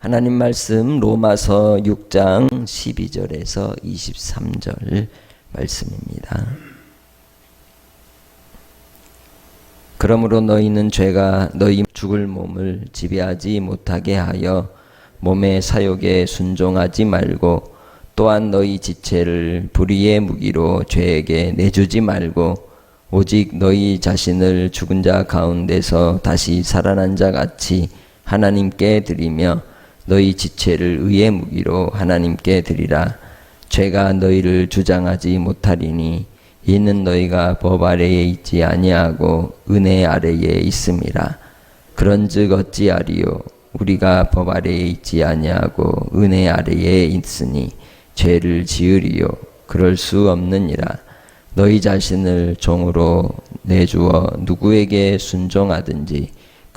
하나님 말씀 로마서 6장 12절에서 23절 말씀입니다. 그러므로 너희는 죄가 너희 죽을 몸을 지배하지 못하게 하여 몸의 사욕에 순종하지 말고 또한 너희 지체를 불의의 무기로 죄에게 내주지 말고 오직 너희 자신을 죽은 자 가운데서 다시 살아난 자 같이 하나님께 드리며 너희 지체를 의의 무기로 하나님께 드리라. 죄가 너희를 주장하지 못하리니 이는 너희가 법 아래에 있지 아니하고 은혜 아래에 있음이라. 그런즉 어찌하리요? 우리가 법 아래에 있지 아니하고 은혜 아래에 있으니 죄를 지으리요. 그럴 수 없느니라. 너희 자신을 종으로 내주어 누구에게 순종하든지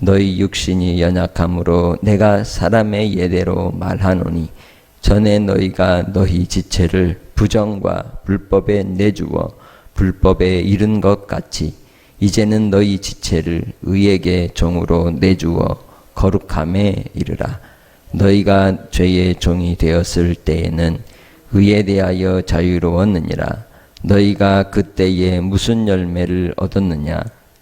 너희 육신이 연약함으로 내가 사람의 예대로 말하노니 전에 너희가 너희 지체를 부정과 불법에 내주어 불법에 이른 것 같이 이제는 너희 지체를 의에게 종으로 내주어 거룩함에 이르라. 너희가 죄의 종이 되었을 때에는 의에 대하여 자유로웠느니라. 너희가 그때에 무슨 열매를 얻었느냐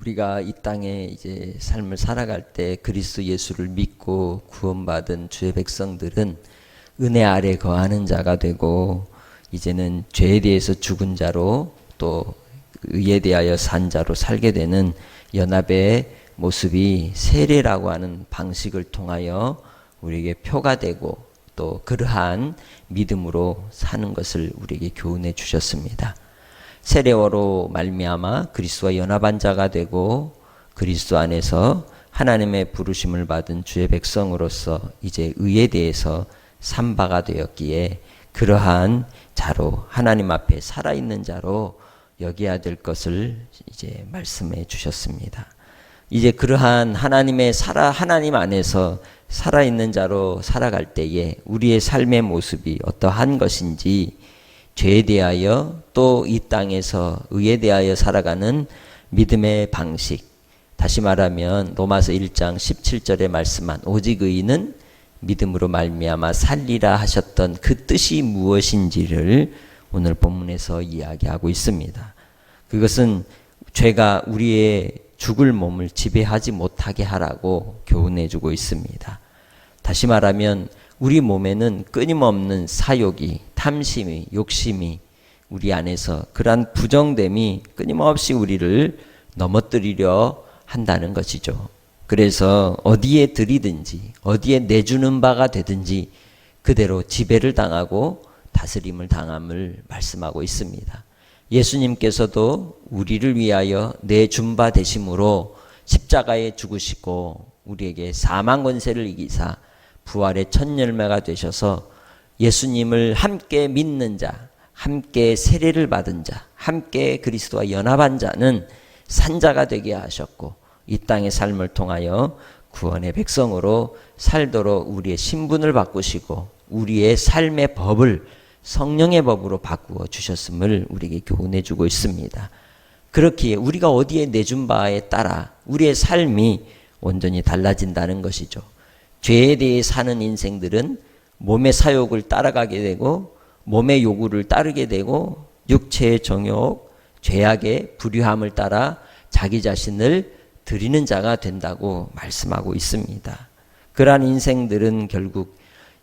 우리가 이 땅에 이제 삶을 살아갈 때 그리스도 예수를 믿고 구원받은 주의 백성들은 은혜 아래 거하는 자가 되고 이제는 죄에 대해서 죽은 자로 또 의에 대하여 산 자로 살게 되는 연합의 모습이 세례라고 하는 방식을 통하여 우리에게 표가 되고 또 그러한 믿음으로 사는 것을 우리에게 교훈해 주셨습니다. 세례어로 말미암아 그리스도와 연합한 자가 되고 그리스도 안에서 하나님의 부르심을 받은 주의 백성으로서 이제 의에 대해서 삼바가 되었기에 그러한 자로 하나님 앞에 살아있는 자로 여겨야 될 것을 이제 말씀해 주셨습니다. 이제 그러한 하나님의 살아 하나님 안에서 살아있는 자로 살아갈 때에 우리의 삶의 모습이 어떠한 것인지 죄에 대하여 또 이 땅에서 의에 대하여 살아가는 믿음의 방식 다시 말하면 로마서 1장 17절에 말씀한 오직 의인은 믿음으로 말미암아 살리라 하셨던 그 뜻이 무엇인지를 오늘 본문에서 이야기하고 있습니다. 그것은 죄가 우리의 죽을 몸을 지배하지 못하게 하라고 교훈해 주고 있습니다. 다시 말하면 우리 몸에는 끊임없는 사욕이, 탐심이, 욕심이 우리 안에서 그러한 부정됨이 끊임없이 우리를 넘어뜨리려 한다는 것이죠. 그래서 어디에 들이든지 어디에 내주는 바가 되든지 그대로 지배를 당하고 다스림을 당함을 말씀하고 있습니다. 예수님께서도 우리를 위하여 내준 바 되심으로 십자가에 죽으시고 우리에게 사망 권세를 이기사 부활의 첫 열매가 되셔서 예수님을 함께 믿는 자, 함께 세례를 받은 자, 함께 그리스도와 연합한 자는 산자가 되게 하셨고 이 땅의 삶을 통하여 구원의 백성으로 살도록 우리의 신분을 바꾸시고 우리의 삶의 법을 성령의 법으로 바꾸어 주셨음을 우리에게 교훈해 주고 있습니다. 그렇기에 우리가 어디에 내준 바에 따라 우리의 삶이 온전히 달라진다는 것이죠. 죄에 대해 사는 인생들은 몸의 사욕을 따라가게 되고 몸의 요구를 따르게 되고 육체의 정욕, 죄악의 불의함을 따라 자기 자신을 드리는 자가 된다고 말씀하고 있습니다. 그러한 인생들은 결국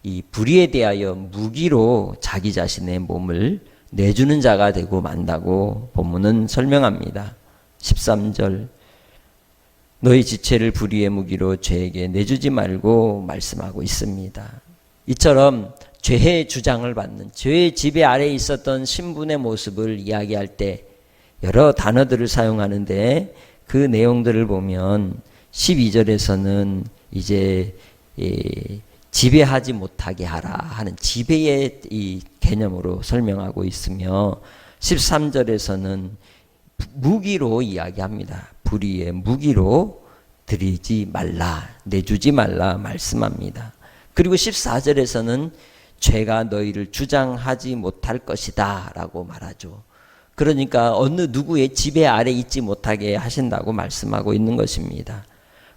이 불의에 대하여 무기로 자기 자신의 몸을 내주는 자가 되고 만다고 본문은 설명합니다. 13절 너희 지체를 불의의 무기로 죄에게 내주지 말고 말씀하고 있습니다. 이처럼 죄의 주장을 받는 죄의 지배 아래에 있었던 신분의 모습을 이야기할 때 여러 단어들을 사용하는데 그 내용들을 보면 12절에서는 이제 이 지배하지 못하게 하라 하는 지배의 이 개념으로 설명하고 있으며 13절에서는 무기로 이야기합니다. 불의의 무기로 드리지 말라, 내주지 말라 말씀합니다. 그리고 14절에서는 죄가 너희를 주장하지 못할 것이다 라고 말하죠. 그러니까 어느 누구의 지배 아래 있지 못하게 하신다고 말씀하고 있는 것입니다.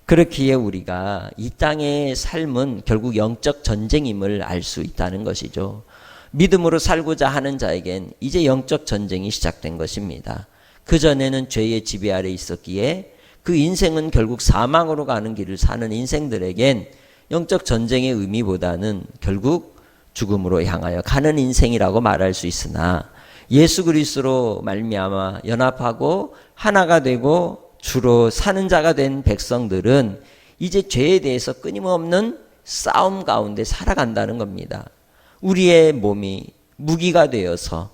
그렇기에 우리가 이 땅의 삶은 결국 영적 전쟁임을 알 수 있다는 것이죠. 믿음으로 살고자 하는 자에겐 이제 영적 전쟁이 시작된 것입니다. 그전에는 죄의 지배 아래 있었기에 그 인생은 결국 사망으로 가는 길을 사는 인생들에겐 영적 전쟁의 의미보다는 결국 죽음으로 향하여 가는 인생이라고 말할 수 있으나 예수 그리스도로 말미암아 연합하고 하나가 되고 주로 사는 자가 된 백성들은 이제 죄에 대해서 끊임없는 싸움 가운데 살아간다는 겁니다. 우리의 몸이 무기가 되어서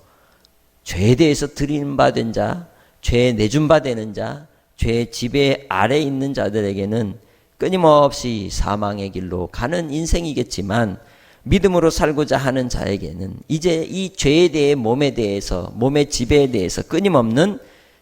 죄에 대해서 들임받은 자, 죄에 내준 바 되는 자, 죄의 지배 아래 있는 자들에게는 끊임없이 사망의 길로 가는 인생이겠지만 믿음으로 살고자 하는 자에게는 이제 이 죄에 대해 몸에 대해서 몸의 지배에 대해서 끊임없는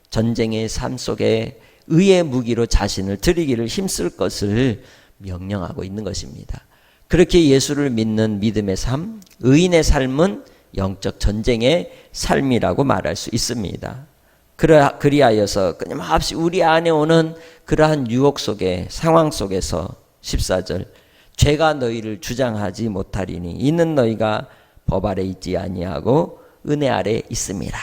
전쟁의 삶 속에 의의 무기로 자신을 드리기를 힘쓸 것을 명령하고 있는 것입니다. 그렇게 예수를 믿는 믿음의 삶, 의인의 삶은 영적 전쟁의 삶이라고 말할 수 있습니다. 그리하여서 끊임없이 우리 안에 오는 그러한 유혹 속에 상황 속에서 14절 죄가 너희를 주장하지 못하리니 이는 너희가 법 아래 있지 아니하고 은혜 아래 있습니다.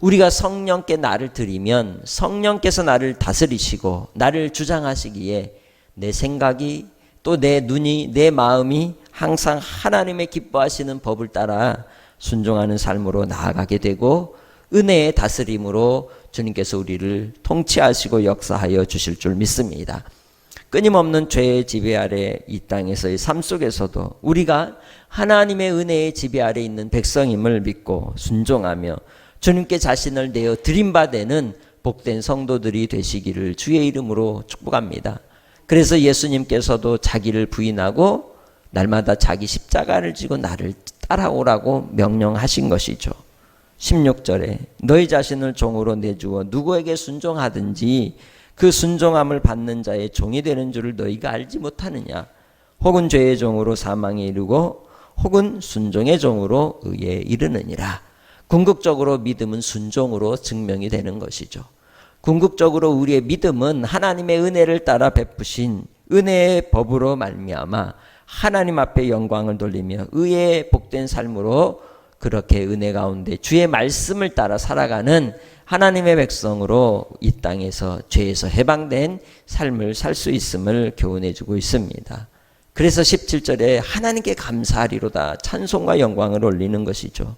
우리가 성령께 나를 드리면 성령께서 나를 다스리시고 나를 주장하시기에 내 생각이 또 내 눈이 내 마음이 항상 하나님의 기뻐하시는 법을 따라 순종하는 삶으로 나아가게 되고 은혜의 다스림으로 주님께서 우리를 통치하시고 역사하여 주실 줄 믿습니다. 끊임없는 죄의 지배 아래 이 땅에서의 삶 속에서도 우리가 하나님의 은혜의 지배 아래 있는 백성임을 믿고 순종하며 주님께 자신을 내어 드림받는 복된 성도들이 되시기를 주의 이름으로 축복합니다. 그래서 예수님께서도 자기를 부인하고 날마다 자기 십자가를 지고 나를 따라오라고 명령하신 것이죠. 16절에 너희 자신을 종으로 내주어 누구에게 순종하든지 그 순종함을 받는 자의 종이 되는 줄을 너희가 알지 못하느냐? 혹은 죄의 종으로 사망에 이르고 혹은 순종의 종으로 의에 이르느니라. 궁극적으로 믿음은 순종으로 증명이 되는 것이죠. 궁극적으로 우리의 믿음은 하나님의 은혜를 따라 베푸신 은혜의 법으로 말미암아 하나님 앞에 영광을 돌리며 의의 복된 삶으로 그렇게 은혜 가운데 주의 말씀을 따라 살아가는 하나님의 백성으로 이 땅에서 죄에서 해방된 삶을 살 수 있음을 교훈해 주고 있습니다. 그래서 17절에 하나님께 감사하리로다 찬송과 영광을 올리는 것이죠.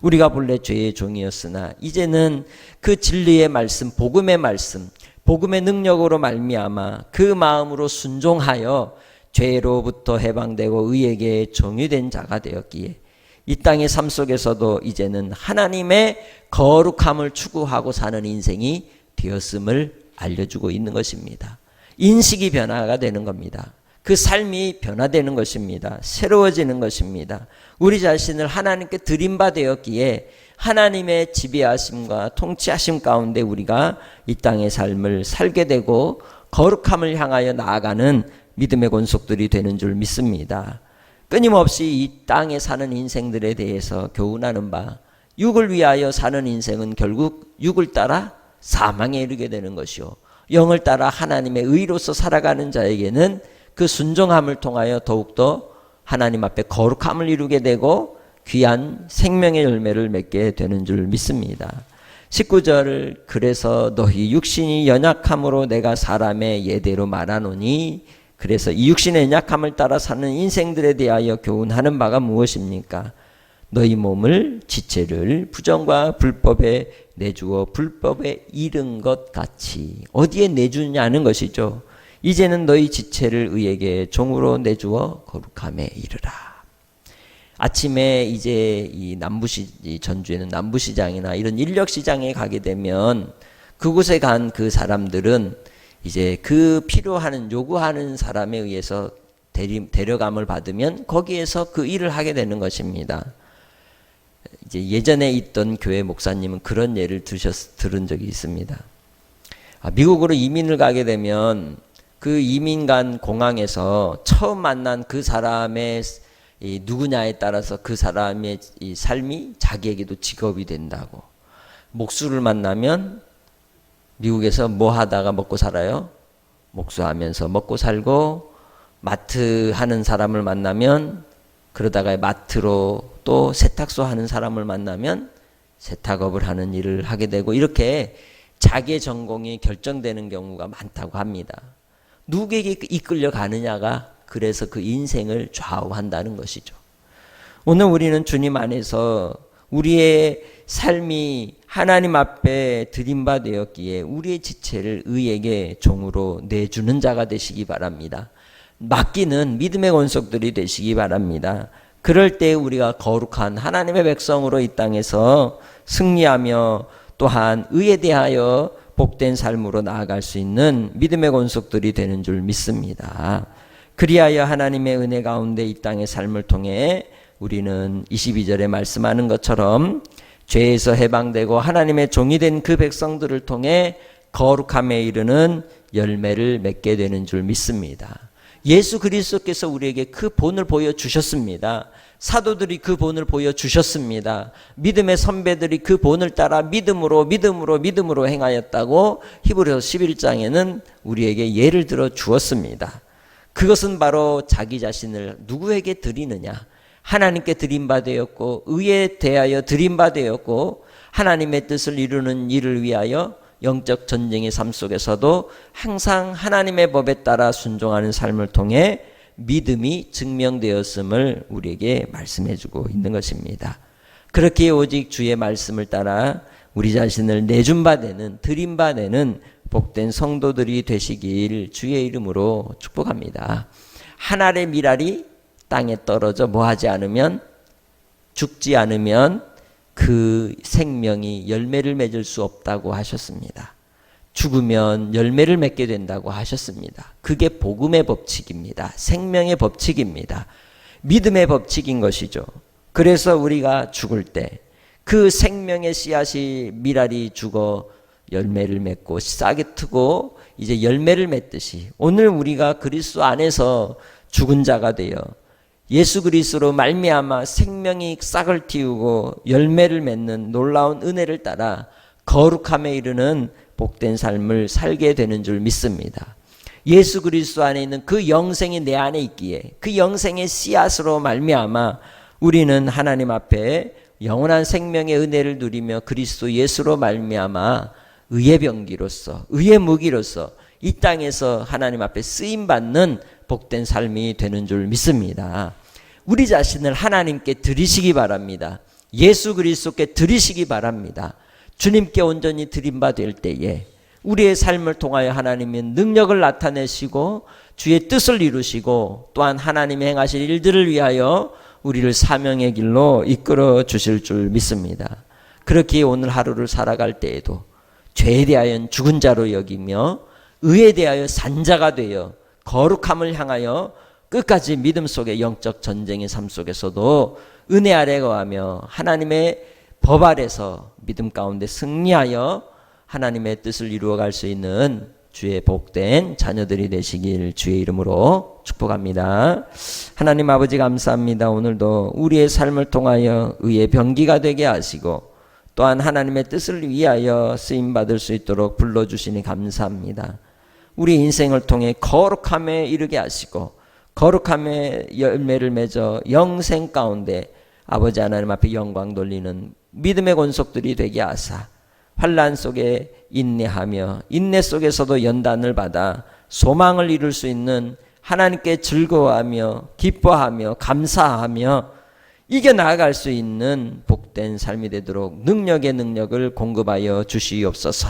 우리가 본래 죄의 종이었으나 이제는 그 진리의 말씀, 복음의 말씀, 복음의 능력으로 말미암아 그 마음으로 순종하여 죄로부터 해방되고 의에게 종이 된 자가 되었기에 이 땅의 삶 속에서도 이제는 하나님의 거룩함을 추구하고 사는 인생이 되었음을 알려주고 있는 것입니다. 인식이 변화가 되는 겁니다. 그 삶이 변화되는 것입니다. 새로워지는 것입니다. 우리 자신을 하나님께 드림바 되었기에 하나님의 지배하심과 통치하심 가운데 우리가 이 땅의 삶을 살게 되고 거룩함을 향하여 나아가는 믿음의 권속들이 되는 줄 믿습니다. 끊임없이 이 땅에 사는 인생들에 대해서 교훈하는 바 육을 위하여 사는 인생은 결국 육을 따라 사망에 이르게 되는 것이요 영을 따라 하나님의 의로서 살아가는 자에게는 그 순종함을 통하여 더욱더 하나님 앞에 거룩함을 이루게 되고 귀한 생명의 열매를 맺게 되는 줄 믿습니다. 19절 그래서 너희 육신이 연약함으로 내가 사람의 예대로 말하노니 그래서 이 육신의 약함을 따라 사는 인생들에 대하여 교훈하는 바가 무엇입니까? 너희 몸을 지체를 부정과 불법에 내주어 불법에 이른 것 같이 어디에 내주냐는 것이죠. 이제는 너희 지체를 의에게 종으로 내주어 거룩함에 이르라. 아침에 이제 이 남부시 이 전주에는 남부시장이나 이런 인력시장에 가게 되면 그곳에 간 그 사람들은 이제 그 필요하는 요구하는 사람에 의해서 대리, 데려감을 받으면 거기에서 그 일을 하게 되는 것입니다. 이제 예전에 있던 교회 목사님은 그런 예를 드셨, 들은 적이 있습니다. 아, 미국으로 이민을 가게 되면 그 이민 간 공항에서 처음 만난 그 사람의 이 누구냐에 따라서 그 사람의 이 삶이 자기에게도 직업이 된다고. 목수를 만나면 미국에서 뭐 하다가 먹고 살아요? 목수하면서 먹고 살고 마트 하는 사람을 만나면 그러다가 마트로 또 세탁소 하는 사람을 만나면 세탁업을 하는 일을 하게 되고 이렇게 자기의 전공이 결정되는 경우가 많다고 합니다. 누구에게 이끌려 가느냐가 그래서 그 인생을 좌우한다는 것이죠. 오늘 우리는 주님 안에서 우리의 삶이 하나님 앞에 드림바 되었기에 우리의 지체를 의에게 종으로 내주는 자가 되시기 바랍니다. 맡기는 믿음의 원석들이 되시기 바랍니다. 그럴 때 우리가 거룩한 하나님의 백성으로 이 땅에서 승리하며 또한 의에 대하여 복된 삶으로 나아갈 수 있는 믿음의 권속들이 되는 줄 믿습니다. 그리하여 하나님의 은혜 가운데 이 땅의 삶을 통해 우리는 22절에 말씀하는 것처럼 죄에서 해방되고 하나님의 종이 된 그 백성들을 통해 거룩함에 이르는 열매를 맺게 되는 줄 믿습니다. 예수 그리스도께서 우리에게 그 본을 보여 주셨습니다. 사도들이 그 본을 보여 주셨습니다. 믿음의 선배들이 그 본을 따라 믿음으로 믿음으로 믿음으로 행하였다고 히브리서 11장에는 우리에게 예를 들어 주었습니다. 그것은 바로 자기 자신을 누구에게 드리느냐? 하나님께 드린 바 되었고 의에 대하여 드린 바 되었고 하나님의 뜻을 이루는 일을 위하여 영적 전쟁의 삶 속에서도 항상 하나님의 법에 따라 순종하는 삶을 통해 믿음이 증명되었음을 우리에게 말씀해 주고 있는 것입니다. 그렇게 오직 주의 말씀을 따라 우리 자신을 내준 바 되는 드린 바 되는 복된 성도들이 되시길 주의 이름으로 축복합니다. 한 알의 미랄이 땅에 떨어져 뭐 하지 않으면 죽지 않으면 그 생명이 열매를 맺을 수 없다고 하셨습니다. 죽으면 열매를 맺게 된다고 하셨습니다. 그게 복음의 법칙입니다. 생명의 법칙입니다. 믿음의 법칙인 것이죠. 그래서 우리가 죽을 때 그 생명의 씨앗이 미랄이 죽어 열매를 맺고 싹이 트고 이제 열매를 맺듯이 오늘 우리가 그리스도 안에서 죽은 자가 되어 예수 그리스도로 말미암아 생명이 싹을 틔우고 열매를 맺는 놀라운 은혜를 따라 거룩함에 이르는 복된 삶을 살게 되는 줄 믿습니다. 예수 그리스도 안에 있는 그 영생이 내 안에 있기에 그 영생의 씨앗으로 말미암아 우리는 하나님 앞에 영원한 생명의 은혜를 누리며 그리스도 예수로 말미암아 의의 병기로서 의의 무기로서 이 땅에서 하나님 앞에 쓰임 받는 복된 삶이 되는 줄 믿습니다. 우리 자신을 하나님께 드리시기 바랍니다. 예수 그리스도께 드리시기 바랍니다. 주님께 온전히 드린 바될 때에 우리의 삶을 통하여 하나님의 능력을 나타내시고 주의 뜻을 이루시고 또한 하나님이 행하실 일들을 위하여 우리를 사명의 길로 이끌어 주실 줄 믿습니다. 그렇게 오늘 하루를 살아갈 때에도 죄에 대하여 죽은 자로 여기며 의에 대하여 산자가 되어 거룩함을 향하여 끝까지 믿음 속의 영적 전쟁의 삶 속에서도 은혜 아래 거하며 하나님의 법 아래서 믿음 가운데 승리하여 하나님의 뜻을 이루어갈 수 있는 주의 복된 자녀들이 되시길 주의 이름으로 축복합니다. 하나님 아버지 감사합니다. 오늘도 우리의 삶을 통하여 의의 병기가 되게 하시고 또한 하나님의 뜻을 위하여 쓰임 받을 수 있도록 불러 주시니 감사합니다. 우리 인생을 통해 거룩함에 이르게 하시고 거룩함의 열매를 맺어 영생 가운데 아버지 하나님 앞에 영광 돌리는 믿음의 권속들이 되게 하사 환란 속에 인내하며 인내 속에서도 연단을 받아 소망을 이룰 수 있는 하나님께 즐거워하며 기뻐하며 감사하며 이겨 나아갈 수 있는 복된 삶이 되도록 능력의 능력을 공급하여 주시옵소서.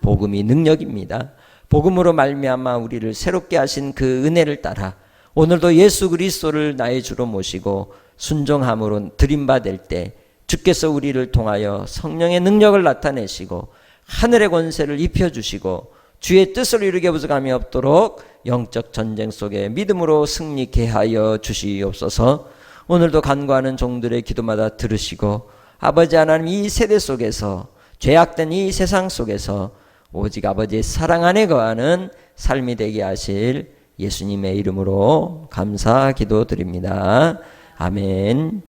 복음이 능력입니다. 복음으로 말미암아 우리를 새롭게 하신 그 은혜를 따라 오늘도 예수 그리스도를 나의 주로 모시고 순종함으로 드림받을 때 주께서 우리를 통하여 성령의 능력을 나타내시고 하늘의 권세를 입혀 주시고 주의 뜻을 이루게 부족함이 없도록 영적 전쟁 속에 믿음으로 승리케 하여 주시옵소서. 오늘도 간구하는 종들의 기도마다 들으시고 아버지 하나님 이 세대 속에서 죄악된 이 세상 속에서 오직 아버지의 사랑 안에 거하는 삶이 되게 하실 예수님의 이름으로 감사 기도드립니다. 아멘.